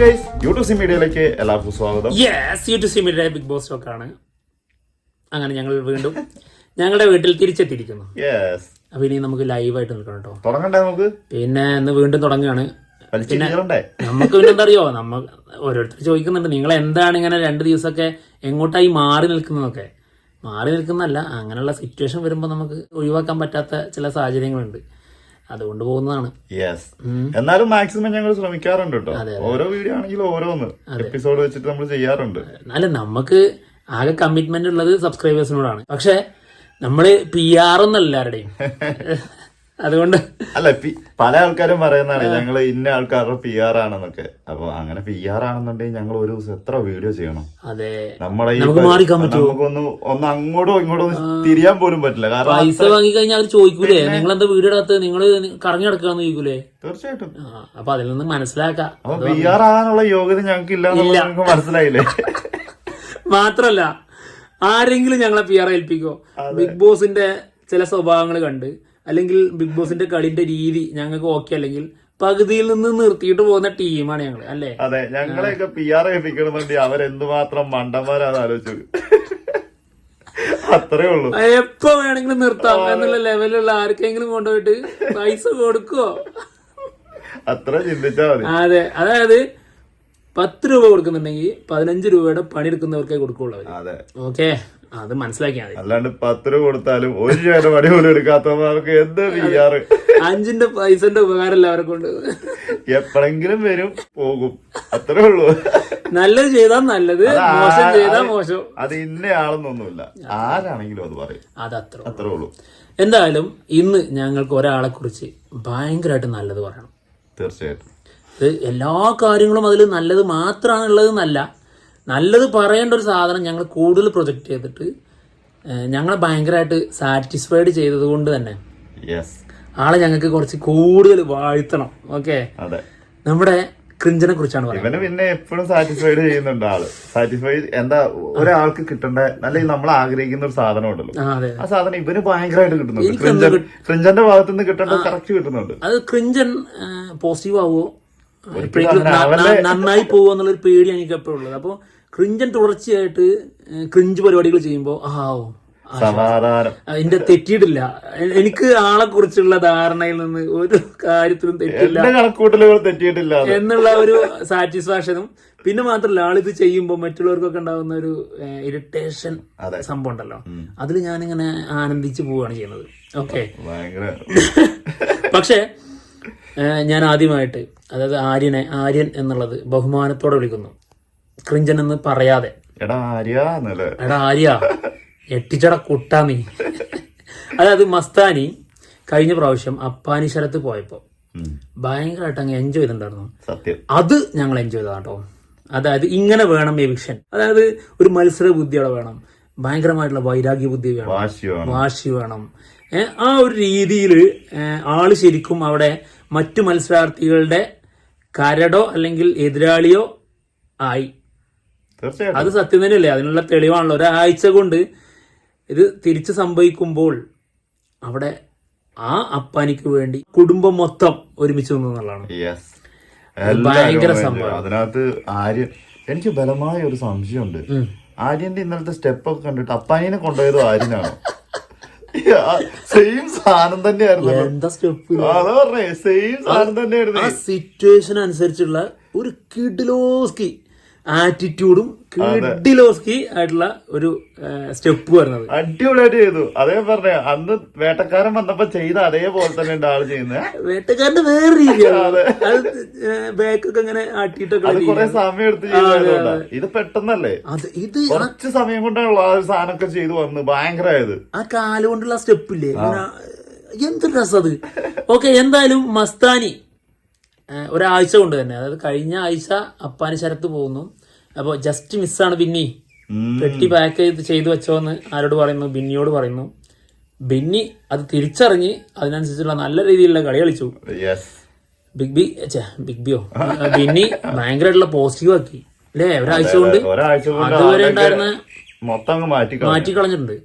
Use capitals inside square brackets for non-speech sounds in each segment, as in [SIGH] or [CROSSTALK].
Guys YouTube C മീഡിയയിലേക്ക് എല്ലാവർക്കും സ്വാഗതം. Yes YouTube C Media Bigg Boss ആണ്. അങ്ങനെ ഞങ്ങൾ വീണ്ടും ഞങ്ങളുടെ വീട്ടിൽ തിരിച്ചെത്തിയിരിക്കുന്നു. യെസ് അപ്പൊ ഇനി നമുക്ക് ലൈവായിട്ട് നിൽക്കണം കേട്ടോ. തുടങ്ങണ്ടേ നമുക്ക്? പിന്നെ ഇന്ന് വീണ്ടും തുടങ്ങുകയാണ്. നമുക്ക് പിന്നെ എന്താ അറിയോ? നമ്മ ഓരോരുത്തർ ചോദിക്കുന്നുണ്ട് നിങ്ങൾ എന്താണ് ഇങ്ങനെ രണ്ട് ദിവസമൊക്കെ എങ്ങോട്ടായി മാറി നിൽക്കുന്നതൊക്കെ? മാറി നിൽക്കുന്നതല്ല അങ്ങനെയുള്ള സിറ്റുവേഷൻ വരുമ്പോൾ നമുക്ക് ഒഴിവാക്കാൻ പറ്റാത്ത ചില സാഹചര്യങ്ങളുണ്ട്. അതുകൊണ്ട് പോകുന്നതാണ്. യെസ് എന്നാലും മാക്സിമം ഞങ്ങൾ ശ്രമിക്കാറുണ്ട് കേട്ടോ. ഓരോ വീഡിയോ ആണെങ്കിലും ഓരോന്ന്. എപ്പിസോഡ് വെച്ചിട്ട് നമ്മൾ ചെയ്യാറുണ്ട്. എന്നാലും നമുക്ക് ആകെ കമ്മിറ്റ്മെന്റ് ഉള്ളത് സബ്സ്ക്രൈബേഴ്സിനോടാണ് പക്ഷെ നമ്മൾ പി ആർ ഒന്നല്ല അതുകൊണ്ട് അല്ല പല ആൾക്കാരും പറയുന്നതാണ് ഞങ്ങൾ ഇന്ന ആൾക്കാരുടെ പി ആർ ആണെന്നൊക്കെ. അപ്പൊ അങ്ങനെ പി ആർ ആണെന്നുണ്ടെങ്കിൽ ഞങ്ങൾ ഒരു ദിവസം എത്ര വീഡിയോ ചെയ്യണം? അതെ. നമ്മളെ? നമുക്കൊന്ന് ഒന്ന് അങ്ങോട്ടും ഇങ്ങോട്ടും തിരിയാൻ പോലും പറ്റില്ല. കാരണം പൈസ വാങ്ങിക്കഴിഞ്ഞാൽ അവർ ചോദിക്കൂലേ? നിങ്ങൾ എന്താ വീഡിയോ എടുത്ത് നിങ്ങൾ കറങ്ങി നടക്കാന്ന് ചോദിക്കൂലേ? തീർച്ചയായിട്ടും. അപ്പൊ അതിൽ നിന്ന് മനസ്സിലാക്കാം. അപ്പൊ പി ആർ ആകാനുള്ള യോഗ്യത ഞങ്ങൾക്ക് ഇല്ല. മനസ്സിലായില്ലേ? [LAUGHS] മാത്രല്ല ആരെങ്കിലും ഞങ്ങളെ പി ആർ ഏൽപ്പിക്കോ? ബിഗ് ബോസിന്റെ ചില സ്വഭാവങ്ങൾ കണ്ട് അല്ലെങ്കിൽ ബിഗ് ബോസിന്റെ കളിന്റെ രീതി ഞങ്ങൾക്ക് ഓക്കെ അല്ലെങ്കിൽ പകുതിയിൽ നിന്ന് നിർത്തിയിട്ട് പോകുന്ന ടീമാണ് ഞങ്ങൾ അല്ലേ? അതെ ഞങ്ങളെയൊക്കെ പി ആർ ഏൽപ്പിക്കണമെന്നുണ്ടെങ്കിൽ അവരെന്തുമാത്രം മണ്ടന്മാരാന്ന് ആലോചിച്ചു. അത്രേ ഉള്ളൂ. എപ്പോ വേണമെങ്കിലും നിർത്താം എന്നുള്ള ലെവലുള്ള ആർക്കെങ്കിലും കൊണ്ടുപോയിട്ട് പൈസ കൊടുക്കോ അത്ര ചിന്തിച്ചാ മതി. അതെ അതായത് പത്ത് രൂപ കൊടുക്കുന്നുണ്ടെങ്കിൽ പതിനഞ്ച് രൂപയുടെ പണി എടുക്കുന്നവർക്കേ കൊടുക്കുള്ളൂ ഓക്കെ അത് മനസ്സിലാക്കിയാൽ അല്ലാണ്ട് പത്ത് രൂപ കൊടുത്താലും ഒരു രൂപയുടെ പണി പോലും എടുക്കാത്തവർക്ക് എന്ത് ചെയ്യാറ് അഞ്ചിന്റെ പൈസന്റെ ഉപകാരം അവരെ കൊണ്ട്. എപ്പോഴെങ്കിലും വരും പോകും. അത്രേ ഉള്ളൂ. നല്ലത് ചെയ്താൽ നല്ലത് മോശം ചെയ്താൽ മോശം. അത് ഇന്ന ആളെന്നൊന്നുമില്ല. ആരാണെങ്കിലും അത് പറയും. അതത്ര അത്രേ ഉള്ളൂ. എന്തായാലും ഇന്ന് ഞങ്ങൾക്ക് ഒരാളെ കുറിച്ച് ഭയങ്കരമായിട്ട് നല്ലത് പറയണം. തീർച്ചയായിട്ടും. എല്ലാ കാര്യങ്ങളും അതിൽ നല്ലത് മാത്രമാണുള്ളത് എന്നല്ല നല്ലത് പറയേണ്ട ഒരു സാധനം ഞങ്ങൾ കൂടുതൽ പ്രൊജക്റ്റ് ചെയ്തിട്ട് ഞങ്ങളെ ഭയങ്കരമായിട്ട് സാറ്റിസ്ഫൈഡ് ചെയ്തത് കൊണ്ട് തന്നെ. ആളെ ഞങ്ങൾക്ക് കുറച്ച് കൂടുതൽ വാഴ്ത്തണം ഓക്കെ? നമ്മുടെ ക്രിഞ്ചിനെ കുറിച്ചാണ് പറയുന്നത്. പിന്നെ എപ്പോഴും സാറ്റിസ്ഫൈഡ് ചെയ്യുന്നുണ്ട് ആൾ. സാറ്റിസ്ഫൈ എന്താ ഒരാൾക്ക് കിട്ടേണ്ട നല്ല നമ്മൾ ആഗ്രഹിക്കുന്ന ഒരു സാധനം ഉണ്ടല്ലോ. ആ സാധനം ഇവന് ഭയങ്കരമായിട്ട് കിട്ടുന്നുണ്ട്. ക്രിഞ്ചൻ ക്രിഞ്ചന്റെ ഭാഗത്ത് നിന്ന് കിട്ടേണ്ട കറക്റ്റ് കിട്ടുന്നുണ്ട്. അത് ക്രിഞ്ചൻ പോസിറ്റീവ് ആവുമോ. നന്നായി പോകുക എന്നുള്ളൊരു പേടി എനിക്ക് എപ്പോഴും ഉള്ളത് അപ്പോൾ ക്രിഞ്ചൻ തുടർച്ചയായിട്ട് ക്രിഞ്ച് പരിപാടികൾ ചെയ്യുമ്പോൾ ആ ഓ ആ, എന്റെ തെറ്റിയിട്ടില്ല. എനിക്ക് ആളെ കുറിച്ചുള്ള ധാരണയിൽ നിന്ന് ഒരു കാര്യത്തിലും തെറ്റില്ല കണക്കൂട്ടലുകൾ തെറ്റിയിട്ടില്ല എന്നുള്ള ഒരു സാറ്റിസ്ഫാക്ഷനും പിന്നെ മാത്രല്ല ആളിത് ചെയ്യുമ്പോൾ മറ്റുള്ളവർക്കൊക്കെ ഉണ്ടാകുന്ന ഒരു ഇറിറ്റേഷൻ. സംഭവം ഉണ്ടല്ലോ. അതിൽ ഞാനിങ്ങനെ ആനന്ദിച്ചു പോവുകയാണ് ചെയ്യുന്നത്. ഓക്കെ. [LAUGHS] പക്ഷേ ഞാൻ ആദ്യമായിട്ട് അതായത് ആര്യനെ ആര്യൻ എന്നുള്ളത് ബഹുമാനത്തോടെ വിളിക്കുന്നു. ക്രിഞ്ചൻ എന്ന് പറയാതെ. എടാ ആര്യ എട്ടിച്ചട കുട്ടാ നീ അതായത് മസ്താനി കഴിഞ്ഞ പ്രാവശ്യം അപ്പാനി ശരത്ത് പോയപ്പോൾ. ഭയങ്കരമായിട്ട് അങ്ങ് എൻജോയ് ചെയ്തിട്ടുണ്ടായിരുന്നു. അത് ഞങ്ങൾ എൻജോയ് ചെയ്തതാണ് കേട്ടോ അതായത് ഇങ്ങനെ വേണം എവിക്ഷൻ അതായത് ഒരു മത്സര ബുദ്ധിയോടെ വേണം. ഭയങ്കരമായിട്ടുള്ള വൈരാഗ്യ ബുദ്ധി വേണം. വാശി വേണം. ആ ഒരു രീതിയിൽ ആൾ ശരിക്കും അവിടെ മറ്റു മത്സരാർത്ഥികളുടെ കരടോ അല്ലെങ്കിൽ എതിരാളിയോ ആയി. അത് സത്യം തന്നെയല്ലേ? അതിനുള്ള തെളിവാണല്ലോ. ഒരാഴ്ച കൊണ്ട് ഇത് തിരിച്ചു സംഭവിക്കുമ്പോൾ അവിടെ ആ അപ്പാനിക്ക് വേണ്ടി കുടുംബം മൊത്തം ഒരുമിച്ച് യെസ് ഭയങ്കര സംഭവം അതിനകത്ത് ആര്യ എനിക്ക് ബലമായ ഒരു സംശയമുണ്ട്. ആര്യന്റെ ഇന്നലത്തെ സ്റ്റെപ്പ് ഒക്കെ കണ്ടിട്ട് അപ്പാനിനെ കൊണ്ടുപോയത് ആര്യനാണോ? [LAUGHS] സെയിം സാധനം തന്നെയായിരുന്നു എന്താ സ്റ്റെപ്പ് അതാ പറഞ്ഞേ സെയിം സാധനം തന്നെയായിരുന്നു. ആ സിറ്റുവേഷൻ അനുസരിച്ചുള്ള ഒരു കിഡിലോസ്കി ആറ്റിറ്റ്യൂഡും കിഡിലോസ്കി ആയിട്ടുള്ള ഒരു സ്റ്റെപ്പ് വരുന്നത്. അടിപൊളിയായിട്ട് ചെയ്തു. അതേ പറഞ്ഞ അന്ന് വേട്ടക്കാരൻ വന്നപ്പോ ചെയ്ത അതേപോലെ തന്നെ ഉണ്ട് ആൾ ചെയ്യുന്നത് വേട്ടക്കാരന്റെ വേറെ രീതിയാണ്. [LAUGHS] ബാക്കൊക്കെ ഇങ്ങനെ ആട്ടിയിട്ടൊക്കെ കുറെ സമയം എടുത്ത് ഇത് പെട്ടെന്നല്ലേ? ഇത് കുറച്ച് സമയം കൊണ്ടാണല്ലോ ആ ഒരു സാധനമൊക്കെ ചെയ്തു വന്ന് ഭയങ്കരമായത് ആ കാലുകൊണ്ടുള്ള സ്റ്റെപ്പ് ഇല്ലേ എന്ത് രസം അത് ഓക്കെ എന്തായാലും മസ്താനി ഒരാഴ്ച കൊണ്ട് തന്നെ അതായത് കഴിഞ്ഞ ആഴ്ച അപ്പാനി ശരത്ത് പോകുന്നു. അപ്പോൾ ജസ്റ്റ് മിസ്സാണ് ബിന്നി. പെട്ടി പാക്ക് ചെയ്ത് ചെയ്തു വെച്ചോന്ന് ആരോട് പറയുന്നു? ബിന്നിയോട് പറയുന്നു. ബിന്നി അത് തിരിച്ചറിഞ്ഞ് അതിനനുസരിച്ചുള്ള നല്ല രീതിയിലുള്ള കളി കളിച്ചു. ബിഗ് ബി ബിഗ് ബിയോ? ബിന്നി ഭയങ്കരമായിട്ടുള്ള പോസിറ്റീവ് ആക്കി. അല്ലേ ഒരാഴ്ച കൊണ്ട് അതുവരെ ഉണ്ടായിരുന്ന മൊത്തം. മാറ്റിക്കളഞ്ഞിട്ടുണ്ട്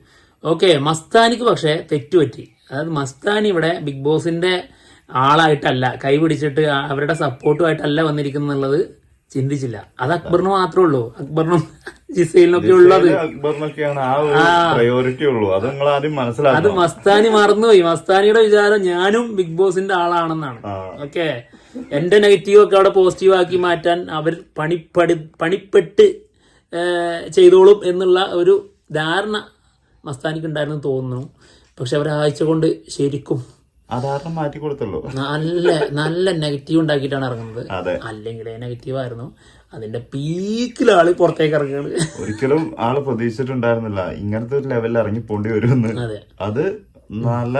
ഓക്കെ മസ്താനിക്ക് പക്ഷേ തെറ്റുപറ്റി. അതായത് മസ്താനി ഇവിടെ ബിഗ് ബോസിന്റെ ആളായിട്ടല്ല കൈ പിടിച്ചിട്ട് അവരുടെ സപ്പോർട്ടുമായിട്ടല്ല വന്നിരിക്കുന്നുള്ളത്. ചിന്തിച്ചില്ല. അത് അക്ബറിന് മാത്രമേ ഉള്ളൂ. അക്ബറിനും ജിസൈലിനൊക്കെ ഉള്ളത്. അക്ബറിനൊക്കെയാണ് ആ പ്രയോറിറ്റി ഉള്ളൂ. അത് നിങ്ങൾ ആദ്യം അത് മനസ്സിലാക്കണം മസ്താനി മറന്നുപോയി. മസ്താനിയുടെ വിചാരം ഞാനും ബിഗ് ബോസിന്റെ ആളാണെന്നാണ്. ഓക്കെ? എന്റെ നെഗറ്റീവ് ഒക്കെ അവിടെ പോസിറ്റീവ് ആക്കി മാറ്റാൻ അവർ പണിപ്പടി പണിപ്പെട്ട് ചെയ്തോളും എന്നുള്ള ഒരു ധാരണ മസ്താനിക്ക് ഉണ്ടായിരുന്നു തോന്നുന്നു. പക്ഷെ അവരാഴ്ച കൊണ്ട് ശരിക്കും അധാരണം മാറ്റി കൊടുത്തല്ലോ നല്ല നല്ല നെഗറ്റീവ് ഉണ്ടാക്കിയിട്ടാണ് ഇറങ്ങുന്നത്. അല്ലെങ്കിൽ നെഗറ്റീവ് ആയിരുന്നു. അതിന്റെ പീക്കിലാൾ പുറത്തേക്ക് ഇറങ്ങുകയാണ്. ഒരിക്കലും ആൾ പ്രതീക്ഷിച്ചിട്ടുണ്ടായിരുന്നില്ല. ഇങ്ങനത്തെ ഒരു ലെവലിൽ ഇറങ്ങി പോണ്ടി വരുമെന്ന്. അതെ. അത് നല്ല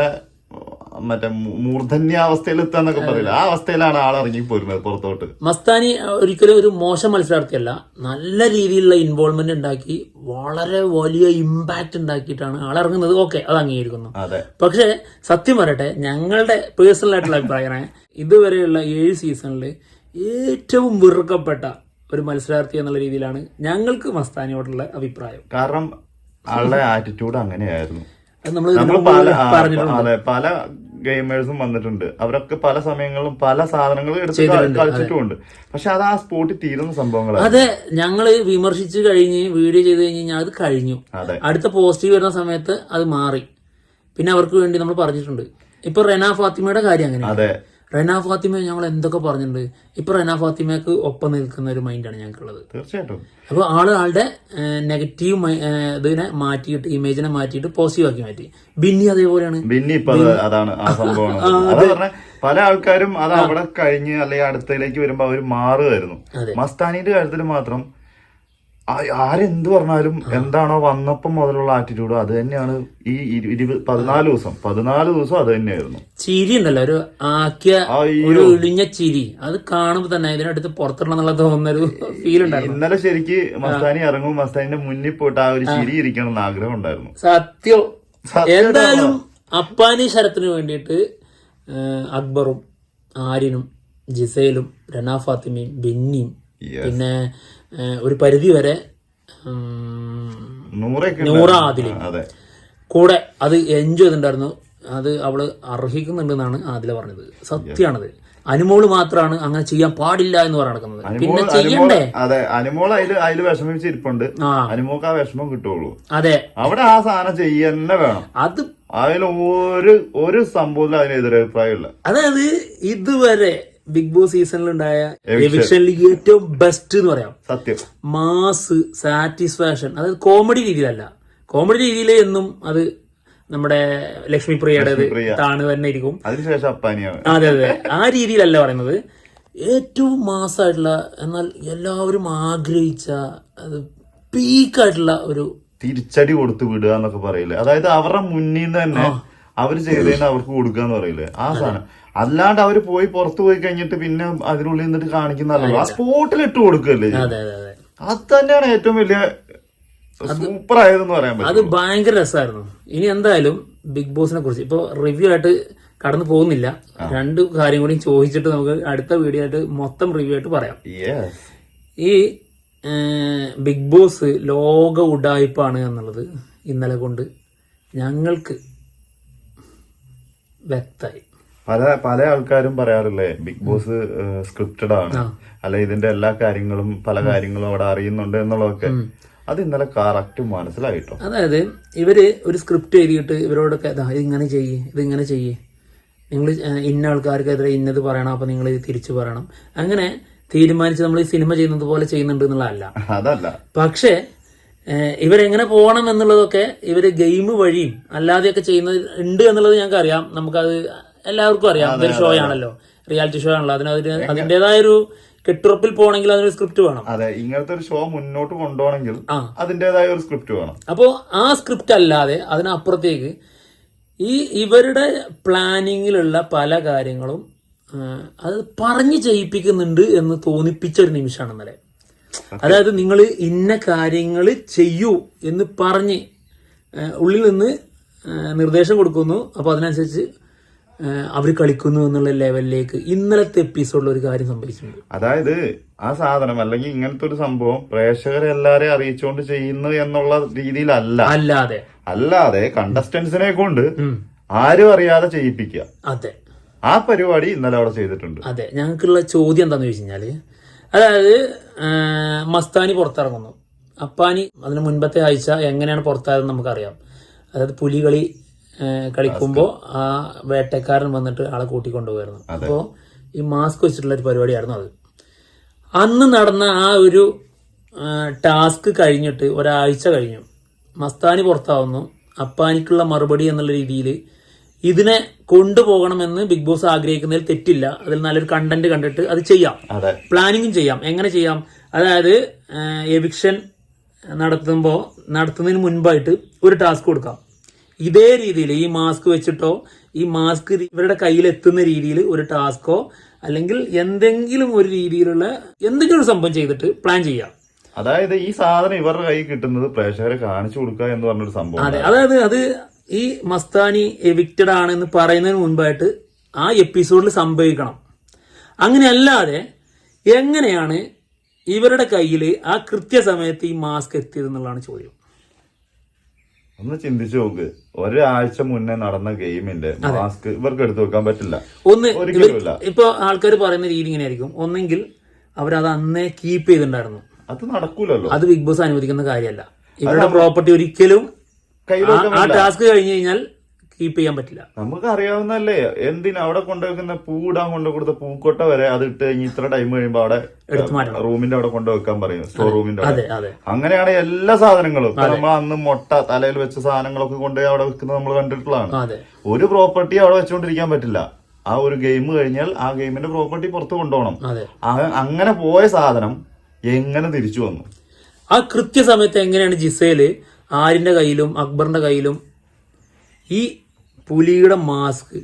മറ്റേ മൂർധന്യാവസ്ഥയിൽ എത്താന്നൊക്കെ പറയില്ല ആ അവസ്ഥയിലാണ് ആൾ ഇറങ്ങി പോരുന്നത് പുറത്തോട്ട്. മസ്താനി ഒരിക്കലും ഒരു മോശം മത്സരാർത്ഥിയല്ല. നല്ല രീതിയിലുള്ള ഇൻവോൾവ്മെന്റ് ഉണ്ടാക്കി വളരെ വലിയ ഇമ്പാക്റ്റ് ഉണ്ടാക്കിയിട്ടാണ് ആൾ ഇറങ്ങുന്നത്. ഓക്കെ അത് അംഗീകരിക്കുന്നു. പക്ഷേ സത്യം പറയട്ടെ ഞങ്ങളുടെ പേഴ്സണൽ ആയിട്ടുള്ള അഭിപ്രായമാണ് ഇതുവരെയുള്ള ഏഴ് സീസണിൽ ഏറ്റവും വെറുക്കപ്പെട്ട ഒരു മത്സരാർത്ഥി എന്നുള്ള രീതിയിലാണ് ഞങ്ങൾക്ക് മസ്താനിയോടുള്ള അഭിപ്രായം. കാരണം ആളുടെ ആറ്റിറ്റ്യൂഡ് അങ്ങനെയായിരുന്നു. നമ്മൾ പല ഗെയിമേഴ്സും വന്നിട്ടുണ്ട്. അവരൊക്കെ പല സമയങ്ങളിലും പല സാധനങ്ങളും എടുത്ത് കളിച്ചിട്ടുമുണ്ട്. പക്ഷെ അത് ആ സ്പോട്ടിൽ തീരുന്ന സംഭവങ്ങളാണ്. അതെ ഞങ്ങൾ വിമർശിച്ചു കഴിഞ്ഞ് വീഡിയോ ചെയ്ത് കഴിഞ്ഞ് കഴിഞ്ഞാൽ അത് കഴിഞ്ഞു. അടുത്ത പോസിറ്റീവ് വരുന്ന സമയത്ത് അത് മാറി. പിന്നെ അവർക്ക് വേണ്ടി നമ്മൾ പറഞ്ഞിട്ടുണ്ട്. ഇപ്പൊ റെന ഫാത്തിമയുടെ കാര്യം അങ്ങനെ അതെ. റെന ഫാത്തിമ ഞങ്ങൾ എന്തൊക്കെ പറഞ്ഞിട്ടുണ്ട്? ഇപ്പൊ റെന ഫാത്തിമയ്ക്ക് ഒപ്പം നിൽക്കുന്ന ഒരു മൈൻഡാണ് ഞങ്ങൾക്കുള്ളത്. തീർച്ചയായിട്ടും. അപ്പോൾ ആൾ ആളുടെ നെഗറ്റീവ് ഇതിനെ മാറ്റിയിട്ട് ഇമേജിനെ മാറ്റിയിട്ട് പോസിറ്റീവ് ആക്കി മാറ്റി. ബിന്നി അതേപോലെയാണ്. ബിന്നി ഇപ്പൊ അതാണ് ആ സംഭവമാണ്. പല ആൾക്കാരും അത് അവിടെ കഴിഞ്ഞ് അല്ലെങ്കിൽ അടുത്തയിലേക്ക് വരുമ്പോ അവർ മാറുമായിരുന്നു മസ്താനിയുടെ മസ്താനിന്റെ കാര്യത്തിൽ മാത്രം ആരെന്ത് പറഞ്ഞാലും എന്താണോ വന്നപ്പം മുതലുള്ള ആറ്റിറ്റ്യൂഡ് അത് തന്നെയാണ് ഈ ഇരു- ഇരുപത് പതിനാല് ദിവസം. പതിനാല് ദിവസം അത് തന്നെയായിരുന്നു. ചിരി ഉണ്ടല്ലോ ഒരു ആക്കിയ ഒരു ഇളിഞ്ഞ ചിരി. അത് കാണുമ്പോൾ തന്നെ ഇതിനടുത്ത് പുറത്തിടണമെന്നുള്ള തോന്നുന്നൊരു ഫീൽ ഉണ്ടായിരുന്നു. ഇന്നലെ ശരിക്ക് മസ്താനി ഇറങ്ങും മസ്താനിന്റെ മുന്നിൽ പോയിട്ട് ആ ഒരു ചിരി ഇരിക്കണം എന്ന് ആഗ്രഹം ഉണ്ടായിരുന്നു. സത്യം. എന്തായാലും അപ്പാനി ശരത്തിന് വേണ്ടിയിട്ട് അക്ബറും ആര്യനും ജിസയിലും റന ഫാത്തിമയും ബെന്നിയും പിന്നെ ഒരു പരിധി വരെ ഉം, നൂറൊക്കെ നൂറ ഉണ്ടായിരുന്നു. ആദിലും അതെ. കൂടെ അത് എൻജോയ് ചെയ്തിട്ടുണ്ടായിരുന്നു. അത് അവൾ അർഹിക്കുന്നുണ്ടെന്നാണ് ആദില പറഞ്ഞത്. സത്യമാണത്. അനുമോൾ മാത്രമാണ് അങ്ങനെ ചെയ്യാൻ പാടില്ല എന്ന് പറഞ്ഞു നടക്കുന്നത്. പിന്നെ ചെയ്യണ്ടേ? അതെ അനുമോൾ അതിൽ അതിൽ വിഷമിച്ചിരിപ്പുണ്ട്. അനുമോക്ക് ആ വിഷമം കിട്ടുള്ളൂ അതെ. അവിടെ ആ സാധനം ചെയ്യന്നെ വേണം. അത് അതിൽ ഒരു ഒരു സംഭവത്തിലും അതിന് എതിരഭിപ്രായമില്ല അതായത് ഇതുവരെ ബിഗ് ബോസ് സീസണിലുണ്ടായ എവിക്ഷനിൽ ഏറ്റവും ബെസ്റ്റ് എന്ന് പറയാം. സത്യം. Mass satisfaction. അതായത് കോമഡി രീതിയിലല്ല. കോമഡി രീതിയിൽ എന്നും അത് നമ്മുടെ ലക്ഷ്മി പ്രിയയുടെ. താണ് തന്നെ ഇരിക്കും. അതിനുശേഷം അപ്പാനിയാണ്. അതെ അതെ. ആ രീതിയിലല്ല പറയുന്നത്. ഏറ്റവും മാസമായിട്ടുള്ള എന്നാൽ എല്ലാവരും ആഗ്രഹിച്ച അത് പീക്കായിട്ടുള്ള ഒരു തിരിച്ചടി കൊടുത്തു വിടുക എന്നൊക്കെ പറയില്ലേ? അതായത് അവരുടെ മുന്നിൽ നിന്ന് തന്നെ അവർ ചെയ്തതിന് അവർക്ക് കൊടുക്കുക എന്ന് പറയില്ലേ? ആ സാധനം. അല്ലാണ്ട് അവർ പോയി പുറത്തു പോയി കഴിഞ്ഞിട്ട് പിന്നെ അതിനുള്ളിൽ നിന്നിട്ട് കാണിക്കുന്നല്ലോ ആ സ്പോട്ടിൽ ഇട്ട് കൊടുക്കല്ലേ? അതെ അതെ അതെ. അത് തന്നെയാണ് ഏറ്റവും വലിയ സൂപ്പർ ആയതെന്ന് പറയാൻ അത് പറ്റും ഭയങ്കര രസമായിരുന്നു ഇനി എന്തായാലും ബിഗ് ബോസിനെ കുറിച്ച് ഇപ്പൊ റിവ്യൂ ആയിട്ട് കടന്നു പോകുന്നില്ല. രണ്ട് കാര്യം കൂടി ചോദിച്ചിട്ട് നമുക്ക് അടുത്ത വീഡിയോ ആയിട്ട് മൊത്തം റിവ്യൂ ആയിട്ട് പറയാം. ഈ ബിഗ് ബോസ് ലോക ഉഡായിപ്പാണ് എന്നുള്ളത് ഇന്നലെ കൊണ്ട് ഞങ്ങൾക്ക് വ്യക്തമായി. പല പല ആൾക്കാരും പറയാറില്ലേ ബിഗ് ബോസ് സ്ക്രിപ്റ്റഡ് ആണ്. അല്ല ഇതിന്റെ എല്ലാ കാര്യങ്ങളും പല കാര്യങ്ങളും അവിടെ അറിയുന്നുണ്ട് എന്നുള്ളതൊക്കെ. അത് ഇന്നലെ കറക്റ്റ് മനസ്സിലായിട്ടോ? അതായത് ഇവർ ഒരു സ്ക്രിപ്റ്റ് എഴുതിയിട്ട് ഇവരോടൊക്കെ "ദാ ഇതിങ്ങനെ ചെയ്യേ ഇതിങ്ങനെ ചെയ്യേ. നിങ്ങൾ ഇന്ന ആൾക്കാർക്കെതിരെ ഇന്നത് പറയണം അപ്പൊ നിങ്ങൾ തിരിച്ചു പറയണം. അങ്ങനെ തീരുമാനിച്ച് നമ്മൾ ഈ സിനിമ ചെയ്യുന്നത് പോലെ ചെയ്യുന്നുണ്ട് എന്നുള്ളതല്ല. അതല്ല. പക്ഷേ ഇവരെങ്ങനെ പോകണം എന്നുള്ളതൊക്കെ ഇവർ ഗെയിം വഴിയും അല്ലാതെയൊക്കെ ചെയ്യുന്നത് ഉണ്ട് എന്നുള്ളത് ഞങ്ങൾക്ക് അറിയാം നമുക്കത് എല്ലാവർക്കും അറിയാം. അതൊരു ഷോ ആണല്ലോ റിയാലിറ്റി ഷോ ആണല്ലോ. അതിന് അതിന് അതിന്റെതായ ഒരു കെട്ടുറപ്പിൽ പോകണമെങ്കിൽ അതിന് സ്ക്രിപ്റ്റ് വേണം. അതെ ഇങ്ങനത്തെ ഒരു ഷോ മുന്നോട്ട് കൊണ്ടുപോകണമെങ്കിൽ അതിന്റേതായ ഒരു സ്ക്രിപ്റ്റ് വേണം. അപ്പോൾ ആ സ്ക്രിപ്റ്റ് അല്ലാതെ അതിനപ്പുറത്തേക്ക് ഈ ഇവരുടെ പ്ലാനിങ്ങിലുള്ള പല കാര്യങ്ങളും അത് പറഞ്ഞു ചെയ്യിപ്പിക്കുന്നുണ്ട് എന്ന് തോന്നിപ്പിച്ച ഒരു നിമിഷമാണ് ഇന്നലെ. അതായത് നിങ്ങൾ ഇന്ന കാര്യങ്ങൾ ചെയ്യൂ എന്ന് പറഞ്ഞ് ഉള്ളിൽ നിന്ന് നിർദ്ദേശം കൊടുക്കുന്നു. അപ്പോൾ അതിനനുസരിച്ച് അവർ കളിക്കുന്നു എന്നുള്ള ലെവലിലേക്ക് ഇന്നലത്തെ എപ്പിസോഡിൽ ഒരു കാര്യം സംഭവിച്ചിട്ടുണ്ട്. അതായത് ആ സാധനം അല്ലെങ്കിൽ ഇങ്ങനത്തെ ഒരു സംഭവം പ്രേക്ഷകരെ എല്ലാരെയും അറിയിച്ചുകൊണ്ട് ചെയ്യുന്നു എന്നുള്ള രീതിയിലല്ല. അല്ലാതെ. അല്ലാതെ കണ്ടസ്റ്റൻസിനെ കൊണ്ട് ആരും അറിയാതെ ചെയ്യിപ്പിക്കുക. അതെ. ആ പരിപാടി ഇന്നലെ അവിടെ ചെയ്തിട്ടുണ്ട്. അതെ. ഞങ്ങൾക്കുള്ള ചോദ്യം എന്താണെന്ന് ചോദിച്ചു കഴിഞ്ഞാൽ അതായത് മസ്താനി പുറത്തിറങ്ങുന്നു. അപ്പാനി അതിന് മുൻപത്തെ ആഴ്ച എങ്ങനെയാണ് പുറത്തായതെന്ന് നമുക്കറിയാം. അതായത് പുലികളി കളിക്കുമ്പോൾ ആ വേട്ടക്കാരൻ വന്നിട്ട് ആളെ കൂട്ടിക്കൊണ്ടുപോയിരുന്നു. അപ്പോൾ ഈ മാസ്ക് വെച്ചിട്ടുള്ള ഒരു പരിപാടിയായിരുന്നു അത്. അന്ന് നടന്ന ആ ഒരു ടാസ്ക് കഴിഞ്ഞിട്ട് ഒരാഴ്ച കഴിഞ്ഞു. മസ്താനി പുറത്താവുന്നു. അപ്പാനിക്കുള്ള മറുപടി എന്നുള്ള രീതിയിൽ ഇതിനെ കൊണ്ടുപോകണമെന്ന് ബിഗ് ബോസ് ആഗ്രഹിക്കുന്നതിൽ തെറ്റില്ല. അതിൽ നല്ലൊരു കണ്ടന്റ് കണ്ടിട്ട് അത് ചെയ്യാം. പ്ലാനിങ്ങും ചെയ്യാം. എങ്ങനെ ചെയ്യാം? അതായത് എവിക്ഷൻ നടത്തുമ്പോൾ നടത്തുന്നതിന് മുൻപായിട്ട് ഒരു ടാസ്ക് കൊടുക്കാം. ഇതേ രീതിയിൽ ഈ മാസ്ക് വെച്ചിട്ടോ ഈ മാസ്ക് ഇവരുടെ കയ്യിൽ എത്തുന്ന രീതിയിൽ ഒരു ടാസ്കോ അല്ലെങ്കിൽ എന്തെങ്കിലും ഒരു രീതിയിലുള്ള എന്തെങ്കിലും ഒരു സംഭവം ചെയ്തിട്ട് പ്ലാൻ ചെയ്യാം. അതായത് ഈ സാധനം ഇവരുടെ കയ്യിൽ കിട്ടുന്നത് പ്രേക്ഷകരെ കാണിച്ചു കൊടുക്കുക എന്ന് പറഞ്ഞൊരു സംഭവം അതെ അതായത് അത് ഈ മസ്താനി എവിക്റ്റഡ് ആണെന്ന് പറയുന്നതിന് മുൻപായിട്ട് ആ എപ്പിസോഡിൽ സംഭവിക്കണം. അങ്ങനെയല്ലാതെ എങ്ങനെയാണ് ഇവരുടെ കയ്യിൽ ആ കൃത്യസമയത്ത് ഈ മാസ്ക് എത്തിയത് എന്നുള്ളതാണ് ചോദ്യം. ഒന്ന് ചിന്തിച്ചു നോക്ക്. ഒരാഴ്ച മുന്നേ നടന്ന ഗെയിമിന്റെ മാസ്ക് ഇവർക്ക് എടുത്തു വെക്കാൻ പറ്റില്ല. ഒന്ന് ഇപ്പൊ ആൾക്കാർ പറയുന്ന രീതി ഇങ്ങനെയായിരിക്കും. ഒന്നെങ്കിൽ അവരത് അന്നേ കീപ്പ് ചെയ്തിട്ടുണ്ടായിരുന്നു. അത് നടക്കൂലല്ലോ. അത് ബിഗ് ബോസ് അനുവദിക്കുന്ന കാര്യമല്ല. ഇവരുടെ പ്രോപ്പർട്ടി ഒരിക്കലും ആ ടാസ്ക് കഴിഞ്ഞു കഴിഞ്ഞാൽ കീപ്പ് ചെയ്യാൻ പറ്റില്ല. നമുക്ക് അറിയാവുന്നല്ലേ എന്തിനാ അവിടെ കൊണ്ടുവെക്കുന്ന പൂടാൻ കൊണ്ടു കൊടുത്ത പൂക്കൊട്ട വരെ അത് ഇട്ട് കഴിഞ്ഞ് ഇത്ര ടൈം കഴിയുമ്പോ അവിടെ റൂമിന്റെ അവിടെ കൊണ്ടുവെക്കാൻ പറയും സ്റ്റോർ റൂമിന്റെ അവിടെ. അതെ അതെ. അങ്ങനെയാണ് എല്ലാ സാധനങ്ങളും. നമ്മൾ അന്ന് മുട്ട തലയിൽ വെച്ച സാധനങ്ങളൊക്കെ കൊണ്ടുപോയി അവിടെ വെക്കുന്നത് നമ്മൾ കണ്ടിട്ടുള്ളതാണ്. ഒരു പ്രോപ്പർട്ടി അവിടെ വെച്ചുകൊണ്ടിരിക്കാൻ പറ്റില്ല. ആ ഒരു ഗെയിം കഴിഞ്ഞാൽ ആ ഗെയിമിന്റെ പ്രോപ്പർട്ടി പുറത്ത് കൊണ്ടുപോകണം. അങ്ങനെ പോയ സാധനം എങ്ങനെ തിരിച്ചു വന്നു? ആ കൃത്യസമയത്ത് എങ്ങനെയാണ് ജിസേൽ ആരിന്റെ കയ്യിലും അക്ബറിന്റെ കയ്യിലും ഈ പുലിയുടെ മാസ്ക്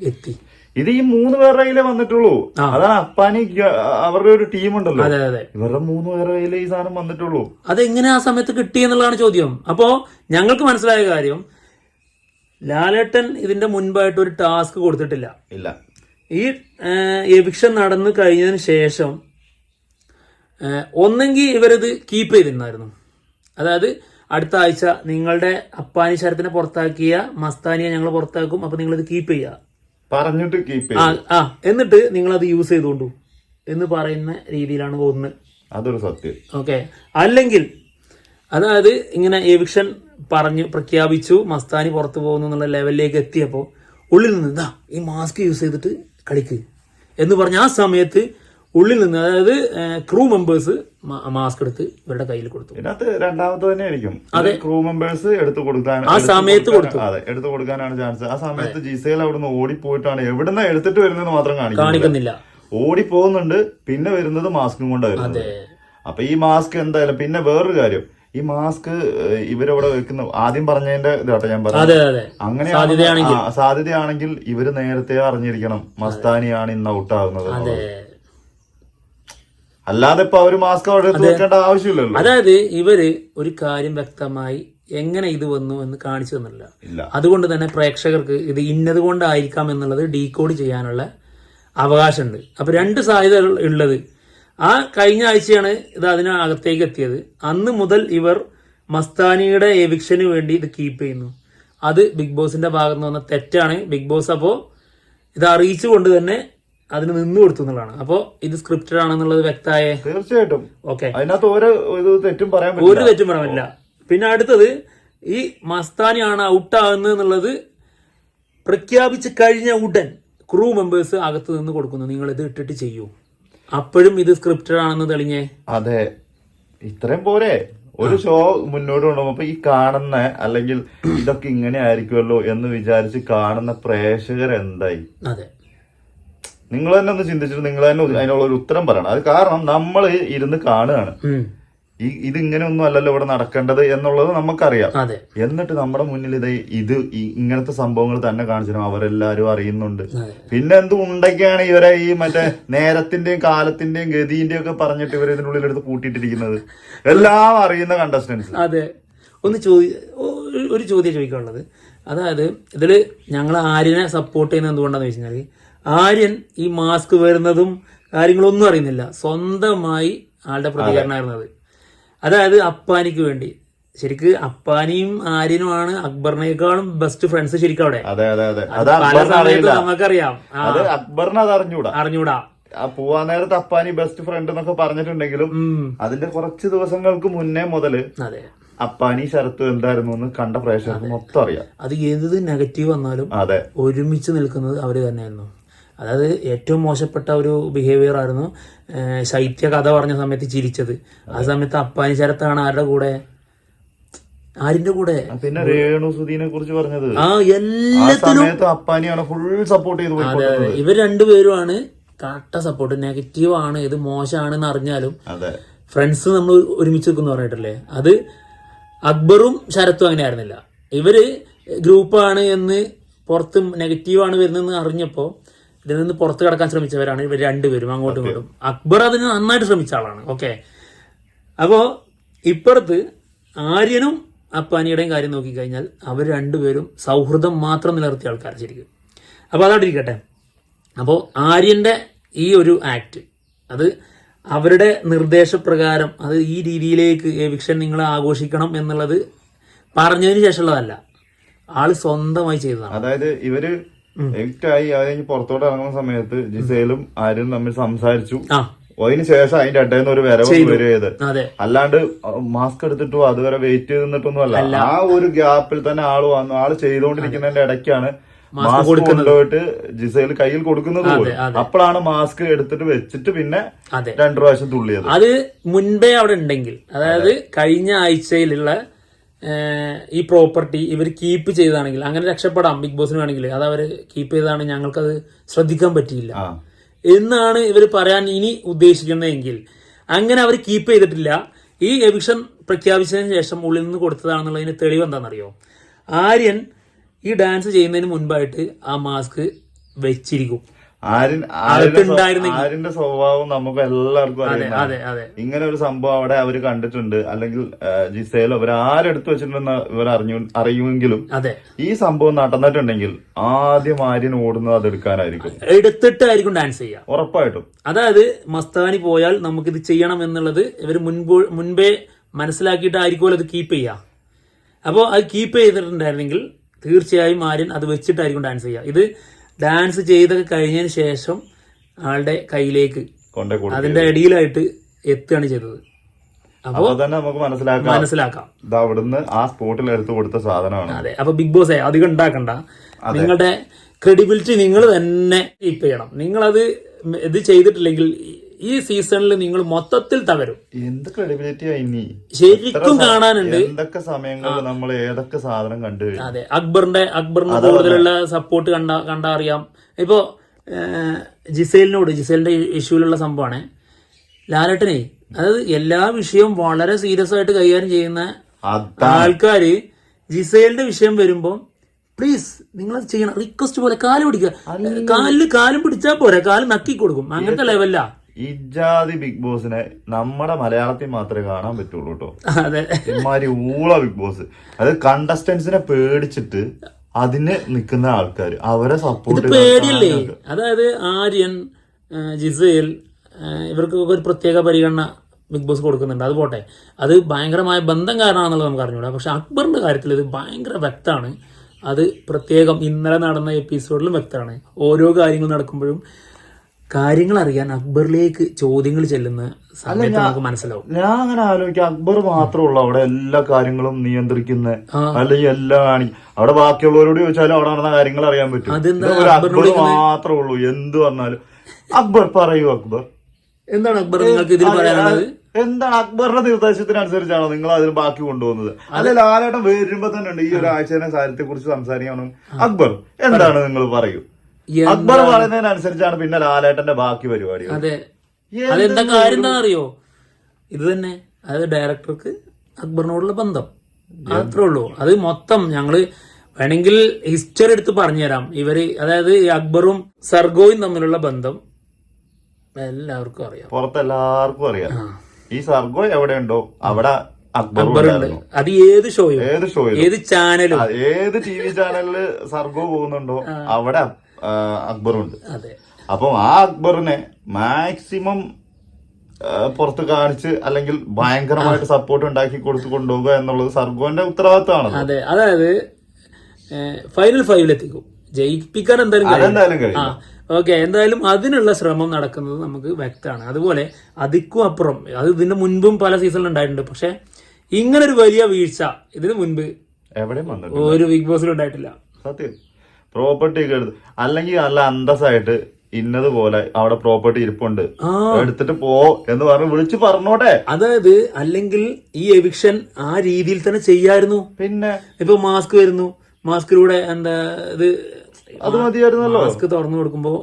എത്തി. ഇത് ഈ മൂന്ന് പേരുടെ കയ്യിലേ വന്നിട്ടുള്ളൂ. അതാണ് അപ്പാനി അവരുടെ ഒരു ടീം ഉണ്ടല്ലോ. അതെ അതെ. ഇവരുടെ മൂന്ന് പേരുടെ കയ്യിലേ ഈ സാധനം വന്നിട്ടുള്ളൂ. അതെങ്ങനെ ആ സമയത്ത് കിട്ടി എന്നുള്ളതാണ് ചോദ്യം. അപ്പോ ഞങ്ങൾക്ക് മനസ്സിലായ കാര്യം ലാലേട്ടൻ ഇതിന്റെ മുൻപായിട്ട് ഒരു ടാസ്ക് കൊടുത്തിട്ടില്ല. ഇല്ല. ഈ എവിക്ഷൻ നടന്നു കഴിഞ്ഞതിന് ശേഷം ഒന്നെങ്കിൽ ഇവരത് കീപ്പ് ചെയ്തിരുന്നായിരുന്നു. അതായത് അടുത്ത ആഴ്ച നിങ്ങളുടെ അപ്പാനി ശരത്തിനെ പുറത്താക്കിയ മസ്താനിയെ ഞങ്ങൾ പുറത്താക്കും. അപ്പൊ നിങ്ങളിത് കീപ്പ് ചെയ്യുക പറഞ്ഞിട്ട് കീപ്പ് ആ എന്നിട്ട് നിങ്ങൾ അത് യൂസ് ചെയ്തോണ്ടു. എന്ന് പറയുന്ന രീതിയിലാണ് ഒന്ന് അതൊരു സത്യം. ഓക്കെ അല്ലെങ്കിൽ അതായത് ഇങ്ങനെ എവിക്ഷൻ പറഞ്ഞു പ്രഖ്യാപിച്ചു മസ്താനി പുറത്തു പോകുന്നു എന്നുള്ള ലെവലിലേക്ക് എത്തിയപ്പോൾ ഉള്ളിൽ നിന്ന് ഇതാ ഈ മാസ്ക് യൂസ് ചെയ്തിട്ട് കളിക്ക്. എന്ന് പറഞ്ഞ ആ സമയത്ത് ഉള്ളിൽ നിന്ന് അതായത് ക്രൂ മെമ്പേഴ്സ് മാസ്ക് എടുത്ത് ഇവരുടെ കയ്യിൽ കൊടുത്തു. ഇതിനകത്ത് രണ്ടാമത്തെ തന്നെ ആയിരിക്കും. ക്രൂ മെമ്പേഴ്സ് എടുത്തു കൊടുക്കാൻ ആ സമയത്ത് കൊടുത്തു. അതെ എടുത്തു കൊടുക്കാനാണ് ചാൻസ് ആ സമയത്ത് ജിസയിൽ അവിടുന്ന് ഓടിപ്പോയിട്ടാണ് എവിടുന്ന എടുത്തിട്ട് വരുന്നത് മാത്രം കാണിക്കും കാണിക്കുന്നില്ല. ഓടി പോകുന്നുണ്ട് പിന്നെ വരുന്നത് മാസ്കും കൊണ്ടായിരുന്നു അപ്പൊ ഈ മാസ്ക് എന്തായാലും പിന്നെ വേറൊരു കാര്യം. ഈ മാസ്ക് ഇവരവിടെ വെക്കുന്ന ആദ്യം പറഞ്ഞതിന്റെ ഇതാട്ടെ ഞാൻ പറഞ്ഞു അതെ അതെ. അങ്ങനെ സാധ്യതയാണെങ്കിൽ. ഇവർ നേരത്തെ അറിഞ്ഞിരിക്കണം. മസ്താനിയാണ് ഇന്ന് ഔട്ട് ആകുന്നത് അതെ. എന്നുള്ളത്. അല്ലാതെ ഇപ്പൊ അവർ മാസ്ക് എടുത്ത് ആവശ്യമില്ലല്ലോ. അതായത് ഇവർ ഒരു കാര്യം വ്യക്തമായി എങ്ങനെ ഇത് വന്നു എന്ന് കാണിച്ചു തന്നില്ല അതുകൊണ്ട് തന്നെ പ്രേക്ഷകർക്ക് ഇത് ഇന്നത് കൊണ്ടായിരിക്കാം എന്നുള്ളത് ഡീകോഡ് ചെയ്യാനുള്ള അവകാശമുണ്ട്. അപ്പൊ രണ്ട് സാധ്യത ഉള്ളത്. ആ കഴിഞ്ഞ ആഴ്ചയാണ് ഇത് അതിനകത്തേക്ക് എത്തിയത്. അന്ന് മുതൽ ഇവർ മസ്താനിയുടെ എവിക്ഷന് വേണ്ടി ഇത് കീപ്പ് ചെയ്യുന്നു. അത് ബിഗ് ബോസിന്റെ ഭാഗത്ത് നിന്ന് വന്ന തെറ്റാണ്. ബിഗ് ബോസ് അപ്പോ ഇത് അറിയിച്ചുകൊണ്ട് തന്നെ അതിന് നിന്ന് കൊടുത്തു എന്നുള്ളതാണ്. അപ്പോൾ ഇത് സ്ക്രിപ്റ്റഡ് ആണെന്നുള്ളത് വ്യക്തമായ? തീർച്ചയായിട്ടും. ഓക്കെ അതിനകത്ത് ഇത് തെറ്റും പറയാൻ ഒരു തെറ്റും തെറ്റും പറയാനില്ല പിന്നെ അടുത്തത് ഈ മസ്താനിയാണ് ഔട്ടാകുന്നത് എന്നുള്ളത് പ്രഖ്യാപിച്ച് കഴിഞ്ഞ ഉടൻ ക്രൂ മെമ്പേഴ്സ് അകത്ത് നിന്ന് കൊടുക്കുന്നു. നിങ്ങൾ ഇത് ഇട്ടിട്ട് ചെയ്യൂ. അപ്പോഴും ഇത് സ്ക്രിപ്റ്റഡ് ആണെന്ന് തെളിഞ്ഞേ? അതെ. ഇത്രയും പോരെ. ഒരു ഷോ മുന്നോട്ട് കൊണ്ടുപോകും അപ്പൊ ഈ കാണുന്ന അല്ലെങ്കിൽ ഇതൊക്കെ ഇങ്ങനെ ആയിരിക്കുമല്ലോ എന്ന് വിചാരിച്ച് കാണുന്ന പ്രേക്ഷകർ എന്തായി അതെ. നിങ്ങൾ തന്നെ ഒന്ന് ചിന്തിച്ചിട്ട് നിങ്ങൾ തന്നെ അതിനുള്ള ഒരു ഉത്തരം പറയണം. അത് കാരണം നമ്മൾ ഇരുന്ന് കാണുകയാണ്. ഈ ഇത് ഇങ്ങനെ ഒന്നും അല്ലല്ലോ ഇവിടെ നടക്കേണ്ടത് എന്നുള്ളത് നമുക്കറിയാം. എന്നിട്ട് നമ്മുടെ മുന്നിൽ ഇത് ഇത് ഇങ്ങനത്തെ സംഭവങ്ങൾ തന്നെ കാണിച്ചിരുന്നു. അവരെല്ലാരും അറിയുന്നുണ്ട്. പിന്നെ എന്ത് ഉണ്ടൊക്കെയാണ് ഇവരെ ഈ മറ്റേ നേരത്തിന്റെയും കാലത്തിന്റെയും ഗതിന്റെയും ഒക്കെ പറഞ്ഞിട്ട് ഇവരെ ഇതിനുള്ളിൽ എടുത്ത് കൂട്ടിയിട്ടിരിക്കുന്നത്. എല്ലാം അറിയുന്ന കണ്ടസ്റ്റൻസ് അതെ. ഒന്ന് ചോദി ഒരു- ചോദ്യം ചോദിക്കാനുള്ളത്. അതായത് ഇതിൽ ഞങ്ങൾ ആരിനെ സപ്പോർട്ട് ചെയ്യുന്നത് എന്തുകൊണ്ടാന്ന് വെച്ച് കഴിഞ്ഞാൽ ആര്യൻ ഈ മാസ്ക് വരുന്നതും കാര്യങ്ങളൊന്നും അറിയുന്നില്ല. സ്വന്തമായി ആളുടെ പ്രതികരണമായിരുന്നത്. അതായത് അപ്പാനിക്ക് വേണ്ടി. ശരിക്ക് അപ്പാനിയും ആര്യനുമാണ് അക്ബറിനേക്കാളും ബെസ്റ്റ് ഫ്രണ്ട്സ് ശരിക്കും അവിടെ. അതെ അതെ അതെ. അത് പല അക്ബറിന് സമയത്ത് നമുക്കറിയാം. അത് അക്ബറിന് അത് അറിഞ്ഞൂടാ. അറിഞ്ഞൂടാ. ആ പോവാൻ നേരത്ത് അപ്പാനി ബെസ്റ്റ് ഫ്രണ്ട് എന്നൊക്കെ പറഞ്ഞിട്ടുണ്ടെങ്കിലും അതിന്റെ കുറച്ച് ദിവസങ്ങൾക്ക് മുന്നേ മുതൽ അതെ. അപ്പാനി ശരത്തു എന്തായിരുന്നു എന്ന് കണ്ട പ്രേക്ഷകർക്ക് മൊത്തം അറിയാം. അത് ഏത് നെഗറ്റീവ് വന്നാലും അതെ. ഒരുമിച്ച് നിൽക്കുന്നത് അവർ തന്നെയായിരുന്നു. അതായത് ഏറ്റവും മോശപ്പെട്ട ഒരു ബിഹേവിയർ ആയിരുന്നു ശൈത്യ കഥ പറഞ്ഞ സമയത്ത് ചിരിച്ചത്. ആ സമയത്ത് അപ്പാനി ശരത്താണ് ആരുടെ കൂടെ? ആരിന്റെ കൂടെ? പിന്നെ രേണു സുധീനെ കുറിച്ച് പറഞ്ഞത്. ആ എല്ലാത്തിനും അപ്പാനിയാണ് ഫുൾ സപ്പോർട്ട് ചെയ്ത് ഇവർ രണ്ടുപേരുമാണ് കറക്റ്റ സപ്പോർട്ട് നെഗറ്റീവ് ആണ് ഇത് മോശമാണെന്ന് അറിഞ്ഞാലും ഫ്രണ്ട്സ് നമ്മൾ ഒരുമിച്ച് നിൽക്കുന്നു പറഞ്ഞിട്ടില്ലേ? അത് അക്ബറും ശരത്തും അങ്ങനെ ആയിരുന്നില്ല. ഇവർ ഗ്രൂപ്പാണ് എന്ന് പുറത്ത് നെഗറ്റീവാണ് വരുന്നതെന്ന് അറിഞ്ഞപ്പോ ഇതിൽ നിന്ന് പുറത്തു കടക്കാൻ ശ്രമിച്ചവരാണ് ഇവർ രണ്ടുപേരും അങ്ങോട്ടും ഇങ്ങോട്ടും. അക്ബർ അതിന് നന്നായിട്ട് ശ്രമിച്ച ആളാണ് ഓക്കെ. അപ്പോ ഇപ്പുറത്ത് ആര്യനും അപ്പാനിയുടെയും കാര്യം നോക്കിക്കഴിഞ്ഞാൽ അവർ രണ്ടുപേരും സൗഹൃദം മാത്രം നിലനിർത്തിയ ആൾക്കാർ ശരിക്കും. അപ്പോൾ അതവിടെ ഇരിക്കട്ടെ അപ്പോൾ ആര്യന്റെ ഈ ഒരു ആക്ട് അത് അവരുടെ നിർദ്ദേശപ്രകാരം അത് ഈ രീതിയിലേക്ക് എവിക്ഷൻ നിങ്ങൾ ആഘോഷിക്കണം എന്നുള്ളത് പറഞ്ഞതിന് ശേഷമുള്ളതല്ല. ആൾ സ്വന്തമായി ചെയ്തതാണ്. അതായത് ഇവർ എക്റ്റായി അത് കഴിഞ്ഞ് പുറത്തോട്ട് ഇറങ്ങുന്ന സമയത്ത് ജിസേലും ആരും തമ്മിൽ സംസാരിച്ചു. അതിന് ശേഷം അതിന്റെ ഇടയിൽ ഒരു വരവ് വരിക ചെയ്ത്. അതെ. അല്ലാണ്ട് മാസ്ക് എടുത്തിട്ടോ അതുവരെ വെയിറ്റ് ചെയ്ത് നിന്നിട്ടൊന്നും അല്ല. ആ ഒരു ഗ്യാപ്പിൽ തന്നെ ആൾ വന്നു. ആൾ ചെയ്തുകൊണ്ടിരിക്കുന്നതിന്റെ ഇടയ്ക്കാണ് മാസ്ക് കൊണ്ടുപോയിട്ട് ജിസയിൽ കയ്യിൽ കൊടുക്കുന്നത് പോലും. അപ്പോഴാണ് മാസ്ക് എടുത്തിട്ട് വെച്ചിട്ട് പിന്നെ രണ്ടു പ്രാവശ്യം തുള്ളിയത്. അത് മുൻപേ അവിടെ ഉണ്ടെങ്കിൽ അതായത് കഴിഞ്ഞ ആഴ്ചയിലുള്ള ഈ പ്രോപ്പർട്ടി ഇവർ കീപ്പ് ചെയ്താണെങ്കിൽ അങ്ങനെ രക്ഷപ്പെടാം ബിഗ് ബോസിന് വേണമെങ്കിൽ. അത് അവർ കീപ്പ് ചെയ്താണ് ഞങ്ങൾക്കത് ശ്രദ്ധിക്കാൻ പറ്റിയില്ല. എന്നാണ് ഇവർ പറയാൻ ഇനി ഉദ്ദേശിക്കുന്നതെങ്കിൽ. അങ്ങനെ അവർ കീപ്പ് ചെയ്തിട്ടില്ല. ഈ എവിക്ഷൻ പ്രഖ്യാപിച്ചതിന് ശേഷം ഉള്ളിൽ നിന്ന് കൊടുത്തതാണെന്നുള്ളതിന് തെളിവ് എന്താണെന്നറിയോ? ആര്യൻ ഈ ഡാൻസ് ചെയ്യുന്നതിന് മുൻപായിട്ട് ആ മാസ്ക് വെച്ചിരിക്കും. ആര്യൻ ആര്യന്റെ സ്വ- അകത്തുണ്ടായിരുന്നെങ്കിൽ- സ്വഭാവം നമുക്ക് എല്ലാവർക്കും അറിയാം ഇങ്ങനെ ഒരു സംഭവം അവിടെ അവർ കണ്ടിട്ടുണ്ട്. അല്ലെങ്കിൽ ജിസയിലോ അവർ ആരെടുത്ത് വെച്ചിട്ടുണ്ടെന്ന് ഇവർ അറിഞ്ഞു അറിയുമെങ്കിലും ഈ സംഭവം നടന്നിട്ടുണ്ടെങ്കിൽ ആദ്യം ആര്യൻ ഓടുന്നത് അതെടുക്കാനായിരിക്കും എടുത്തിട്ടായിരിക്കും ഡാൻസ് ചെയ്യുക. ഉറപ്പായിട്ടും. അതായത് മസ്താനി പോയാൽ നമുക്കിത് ചെയ്യണം എന്നുള്ളത് ഇവർ മുൻപ് മുൻപേ മനസ്സിലാക്കിയിട്ടായിരിക്കുമല്ലോ അത് കീപ്പ് ചെയ്യുക. അപ്പോൾ അത് കീപ്പ് ചെയ്തിട്ടുണ്ടായിരുന്നെങ്കിൽ തീർച്ചയായും ആര്യൻ അത് വെച്ചിട്ടായിരിക്കും ഡാൻസ് ചെയ്യുക. ഇത് ഡാൻസ് ചെയ്തൊക്കെ കഴിഞ്ഞതിന് ശേഷം ആളുടെ കയ്യിലേക്ക് അതിന്റെ അടിയിലായിട്ട് എത്തുകയാണ് ചെയ്തത്. അപ്പൊ തന്നെ നമുക്ക് മനസ്സിലാക്കാം. മനസ്സിലാക്കാം. ഇത് അവിടുന്ന് ആ സ്പോട്ടിൽ എടുത്തു കൊടുത്ത സാധനമാണ്. അതെ. അപ്പൊ ബിഗ് ബോസ് അധികം ഉണ്ടാക്കണ്ട. നിങ്ങളുടെ ക്രെഡിബിലിറ്റി നിങ്ങൾ തന്നെ കീപ്പ് ചെയ്യണം. നിങ്ങളത് ഇത് ചെയ്തിട്ടില്ലെങ്കിൽ ഈ സീസണിൽ നിങ്ങൾ മൊത്തത്തിൽ തകരും. എന്ത് ക്രെഡിബിലിറ്റി ഇനി? ശരിക്കും കാണാനുണ്ട്. എന്തൊക്കെ സമയങ്ങളിൽ നമ്മൾ ഏതൊക്കെ സാധനം കണ്ടു അതെ അക്ബറിന്റെ അക്ബറിന്റെ കൂടുതലുള്ള സപ്പോർട്ട് കണ്ട കണ്ടാ അറിയാം. ഇപ്പോ ജിസേലിനോട് ജിസേലിന്റെ ഇഷ്യൂലുള്ള സംഭവമാണ്. ലാലേട്ടനെ അതായത് എല്ലാ വിഷയവും വളരെ സീരിയസ് ആയിട്ട് കൈകാര്യം ചെയ്യുന്ന ആൾക്കാര് ജിസേലിന്റെ വിഷയം വരുമ്പോൾ പ്ലീസ് നിങ്ങൾ ചെയ്യണം. റിക്വസ്റ്റ് പോലെ കാൽ പിടിക്കുക. കാലിൽ കാലും പിടിച്ചാൽ പോരാ. കാൽ നക്കി കൊടുക്കും. അങ്ങനത്തെ ലെവല്ല ഇജാതി ബിഗ് ബോസിനെ നമ്മുടെ മലയാളത്തിൽ മാത്രമേ കാണാൻ പറ്റുള്ളൂ കേട്ടോ അതെ. ഇമാതിരി ഊള ബിഗ് ബോസ്. അത് കണ്ടസ്റ്റൻസിനെ പേടിച്ചിട്ട് അതിന് നിൽക്കുന്ന ആൾക്കാർ അവരെ സപ്പോർട്ട് പേടിയല്ലേ? അതായത് ആര്യൻ ജിസയിൽ ജിസേൽ ഇവർക്ക് ഒരു പ്രത്യേക പരിഗണന ബിഗ് ബോസ് കൊടുക്കുന്നുണ്ട്. അത് പോട്ടെ. അത് ഭയങ്കരമായ ബന്ധം കാരണമാണെന്നുള്ളത് നമുക്ക് അറിഞ്ഞൂടാ പക്ഷെ അക്ബറിന്റെ കാര്യത്തിൽ ഇത് ഭയങ്കര വ്യക്തമാണ്. അത് പ്രത്യേകം ഇന്നലെ നടന്ന എപ്പിസോഡിലും വ്യക്തമാണ്. ഓരോ കാര്യങ്ങളും നടക്കുമ്പോഴും കാര്യങ്ങൾ അറിയാൻ അക്ബറിലേക്ക് ചോദ്യങ്ങൾ ചെല്ലുന്ന സമയത്ത് നമുക്ക് മനസ്സിലാവും. ഞാൻ അങ്ങനെ ആലോചിക്കാം അക്ബർ മാത്രമുള്ള അവിടെ എല്ലാ കാര്യങ്ങളും നിയന്ത്രിക്കുന്ന. അല്ലെങ്കിൽ എല്ലാം അവിടെ ബാക്കിയുള്ളവരോട് ചോദിച്ചാലും അവിടെ നടന്ന കാര്യങ്ങൾ അറിയാൻ പറ്റും. ഒരു അക്ബർ മാത്രമേ ഉള്ളൂ എന്ത് പറഞ്ഞാലും. അക്ബർ പറയൂ അക്ബർ. എന്താണ് അക്ബർ നിങ്ങൾക്ക് ഇതിൽ പറയാനുള്ളത്? എന്താണ് അക്ബറിന്റെ നിർദ്ദേശത്തിനനുസരിച്ചാണോ നിങ്ങൾ അതിന് ബാക്കി കൊണ്ടുപോകുന്നത്? അല്ലെ ലാലേട്ടൻ വരുമ്പോ തന്നെ ഉണ്ട് ഈ ഒരാഴ്ചയുടെ കാര്യത്തെ കുറിച്ച് സംസാരിക്കണം അക്ബർ എന്താണ് നിങ്ങൾ പറയൂ? അക്ബർ പറയുന്നതിനനുസരിച്ചാണ് പിന്നെ ലാലേട്ടന്റെ ബാക്കി പരിപാടി. അതെ. അതെന്താ കാര്യം എന്താ അറിയോ ഇത് തന്നെ. അതായത് ഡയറക്ടർക്ക് അക്ബറിനോടുള്ള ബന്ധം. അത്രേ ഉള്ളൂ. അത് മൊത്തം ഞങ്ങൾ വേണമെങ്കിൽ ഹിസ്റ്ററി എടുത്ത് പറഞ്ഞുതരാം. ഇവർ അതായത് ഈ അക്ബറും സർഗോയും തമ്മിലുള്ള ബന്ധം എല്ലാവർക്കും അറിയാം. പുറത്തെല്ലാവർക്കും അറിയാം. ഈ സർഗോ എവിടെയുണ്ടോ? അവിടെ അക്ബർ അക്ബറുണ്ട്. അത് ഏത് ഷോയും? ഏത് ഷോയിലും. ഏത് ചാനലും? ഏത് ടി വി ചാനലിൽ സർഗോ പോകുന്നുണ്ടോ? അവിടെ അക്ബറുണ്ട്. അപ്പം ആ അക്ബറിനെ മാക്സിമം പുറത്ത് കാണിച്ച് അല്ലെങ്കിൽ ഭയങ്കരമായിട്ട് സപ്പോർട്ട് ഉണ്ടാക്കി കൊടുത്ത് കൊണ്ടുപോകുക എന്നുള്ളത് സർഗോന്റെ ഉത്തരവാദിത്തമാണ് അതെ. അതായത് ഫൈനൽ ഫൈവിലെത്തിക്കും ജയിപ്പിക്കാൻ എന്തായാലും ഓക്കെ. എന്തായാലും അതിനുള്ള ശ്രമം നടക്കുന്നത് നമുക്ക് വ്യക്തമാണ്. അതുപോലെ അതിക്കും അപ്പുറം. അത് ഇതിന് മുൻപും പല സീസണിൽ ഉണ്ടായിട്ടുണ്ട്. പക്ഷെ ഇങ്ങനൊരു വലിയ വീഴ്ച ഇതിനു മുൻപ് ഒരു ബിഗ് ബോസിലും ഉണ്ടായിട്ടില്ല. സത്യം. പ്രോപ്പർട്ടി ഒക്കെ എടുത്ത് അല്ലെങ്കിൽ നല്ല അന്തസ്സായിട്ട് ഇന്നതുപോലെ അവിടെ പ്രോപ്പർട്ടി ഇരിപ്പുണ്ട്. എടുത്തിട്ട് പോ എന്ന് പറഞ്ഞ് വിളിച്ച് പറഞ്ഞോട്ടെ. അതായത് അല്ലെങ്കിൽ ഈ എവിക്ഷൻ ആ രീതിയിൽ തന്നെ ചെയ്യായിരുന്നു. പിന്നെ? ഇപ്പൊ മാസ്ക് വരുന്നു. മാസ്കിലൂടെ എന്താ ഇത് അത് മതിയായിരുന്നല്ലോ. മാസ്ക് തുറന്നു കൊടുക്കുമ്പോ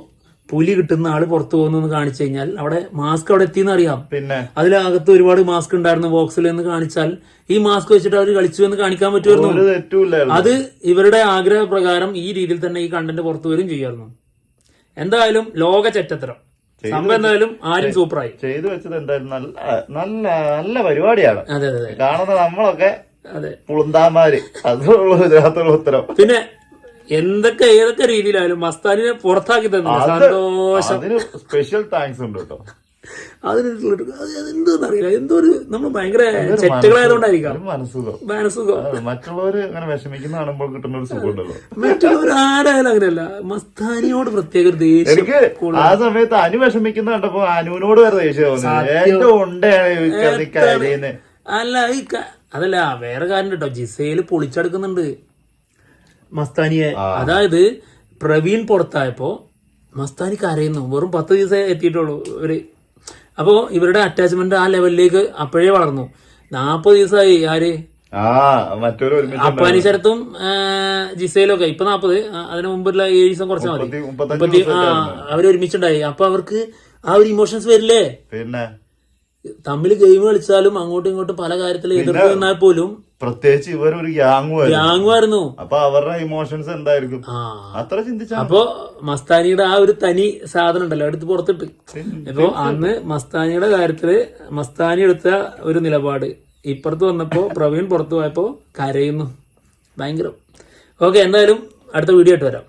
പുലി കിട്ടുന്ന ആൾ പുറത്തു പോകുന്നു കാണിച്ചു കഴിഞ്ഞാൽ അവിടെ മാസ്ക് അവിടെ എത്തിയെന്ന് അറിയാം. പിന്നെ? അതിലകത്ത് ഒരുപാട് മാസ്ക് ഉണ്ടായിരുന്നു ബോക്സിൽ എന്ന് കാണിച്ചാൽ. ഈ മാസ്ക് വെച്ചിട്ട് അവർ കളിച്ചു എന്ന് കാണിക്കാൻ പറ്റുമായിരുന്നു. അത് ഇവരുടെ ആഗ്രഹപ്രകാരം ഈ രീതിയിൽ തന്നെ ഈ കണ്ടന്റ് പുറത്തു വരും ചെയ്യായിരുന്നു. എന്തായാലും ലോക ചറ്റത്തരം സംഭവം എന്തായാലും ആരും സൂപ്പറായി ചെയ്തു വെച്ചത് എന്തായാലും നല്ല നല്ല നല്ല പരിപാടിയാണ്. അതെ അതെ അതെ. കാണുന്ന നമ്മളൊക്കെ അതെ. പുളുന്താമാര് അതുള്ള ഇതിനകത്തുള്ള ഉത്തരം. പിന്നെ എന്തൊക്കെ ഏതൊക്കെ രീതിയിലായാലും മസ്താനിനെ പുറത്താക്കി തന്നു സന്തോഷം. അതിന് സ്പെഷ്യൽ താങ്ക്സ് ഉണ്ട് കേട്ടോ. അതിന് അതെന്തോന്നറിയില്ല എന്തോ ഒരു നമ്മൾ ഭയങ്കര ചെറ്റകളായതുകൊണ്ടായിരിക്കാം. ഒരു മനസ്സുഖം മനസ്സുഖം അത് മറ്റുള്ളവര് അങ്ങനെ വിഷമിക്കുന്ന കാണുമ്പോൾ കിട്ടുന്ന ഒരു സുഖമുണ്ടല്ലോ. മറ്റുള്ളവർ ആരായാലും അങ്ങനെയല്ല. മസ്താനിയോട് പ്രത്യേക ഒരു ദേഷ്യം ആ സമയത്ത് അനു വിഷമിക്കുന്ന കണ്ടപ്പോ അനുവിനോട് വേറെ ദേഷ്യം അല്ല ഈ അതല്ല വേറെ കാര്യം കേട്ടോ. ജിസയിൽ പൊളിച്ചെടുക്കുന്നുണ്ട്. മസ്താനിയെ അതായത് പ്രവീൺ പുറത്തായപ്പോ മസ്താനി കരയുന്നു. വെറും പത്ത് ദിവസമേ എത്തിയിട്ടുള്ളൂ ഇവർ. അപ്പോ ഇവരുടെ അറ്റാച്ച്മെന്റ് ആ ലെവലിലേക്ക് അപ്പോഴേ വളർന്നു. നാപ്പത് ദിവസമായി ആര്? അപ്പാനി ശരത്തും ഒക്കെ ഇപ്പൊ നാപ്പത്. അതിനു മുമ്പുള്ള ഏഴ് ദിവസം കുറച്ച് മതി. മുപ്പത്തി- ആ അവരൊരുമിച്ചുണ്ടായി അപ്പൊ അവർക്ക് ആ ഒരു ഇമോഷൻസ് വരില്ലേ? പിന്നെ? തമ്മിൽ ഗെയിം കളിച്ചാലും അങ്ങോട്ടും ഇങ്ങോട്ടും പല കാര്യത്തിൽ എതിർത്ത് നിന്നാൽ പോലും പ്രത്യേകിച്ച് ഇവരൊരു ഗ്യാങ് ആയിരുന്നു. അപ്പൊ അവരുടെ ഇമോഷൻസ് എന്തായിരിക്കും? അത്ര ചിന്തിച്ചാ അപ്പോ മസ്താനിയുടെ ആ ഒരു തനി സാധനം ഉണ്ടല്ലോ എടുത്ത് പുറത്തിട്ട്. ഇപ്പൊ അന്ന് മസ്താനിയുടെ കാര്യത്തിൽ മസ്താനി എടുത്ത ഒരു നിലപാട്. ഇപ്പുറത്ത് വന്നപ്പോ പ്രവീൺ പുറത്തു പോയപ്പോ കരയുന്നു. ഭയങ്കരം. ഓക്കെ എന്തായാലും അടുത്ത വീഡിയോ ആയിട്ട് വരാം.